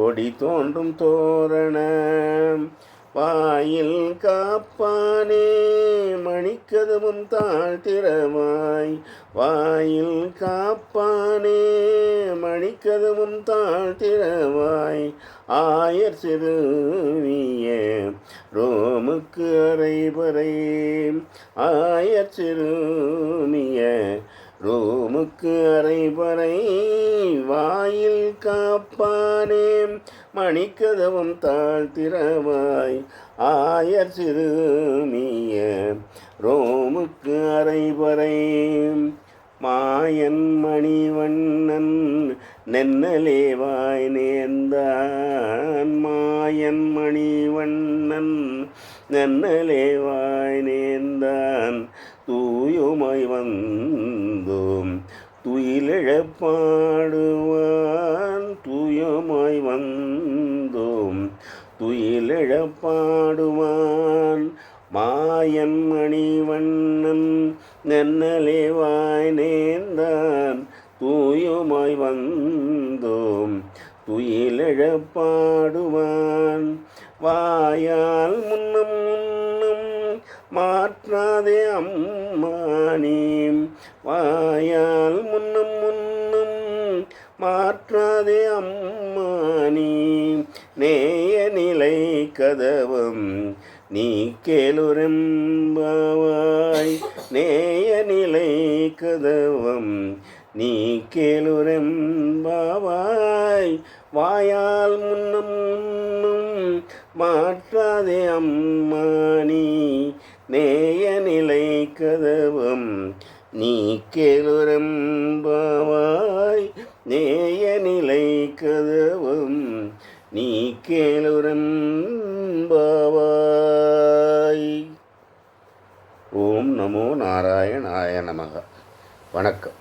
கொடி தோன்றும் தோரண. வாயில் காப்பானே மணிக்கதவும் தாழ்த்திரவாய் வாயில் காப்பானே மணிக்கதவும் தாழ்த்திரவாய் ஆயர் சிறுவிய ரோமுக்கு அரைபறை. ஆயர் சிறுமிய ரோமுக்கு அரைபறை. வாயில் காப்பானே மணிக்கதவம் தாழ்த்திரவாய். ஆயர் சிறுமிய ரோமுக்கு அரைபறை மாயன் மணிவண்ணன் நென்னலேவாய் நேர்ந்தான். மாயன் மணிவண்ணன் நென்னலேவாய் நேர்ந்தான். தூயுமாய் வந்தோம் துயிலிழப்பாடுவான் தூயமாய் வந்த துயிலிழப்பாடுவான். மாயன் மணிவண்ணன் நென்னலே வாய் நேர்ந்தான். தூயுமாய் வந்தோம் துயிலிழப்பாடுவான். வாயால் முன்னம் முன்னம் மாற்றாதே அம்மானி. வாயால் முன்னம் முன்னம் மாற்றாதே அம்மானி. நேய கதவம் நீ கேளுரெம்பாவாய் நேய நிலை கதவம் நீ கேளுரெம்பாவாய். வாயால் முன்னும் மாற்றாதே அம்மானி. நேய நிலை கதவம் நீ கேளுரெம்பாவாய் நாராயணாய நமக. வணக்கம்.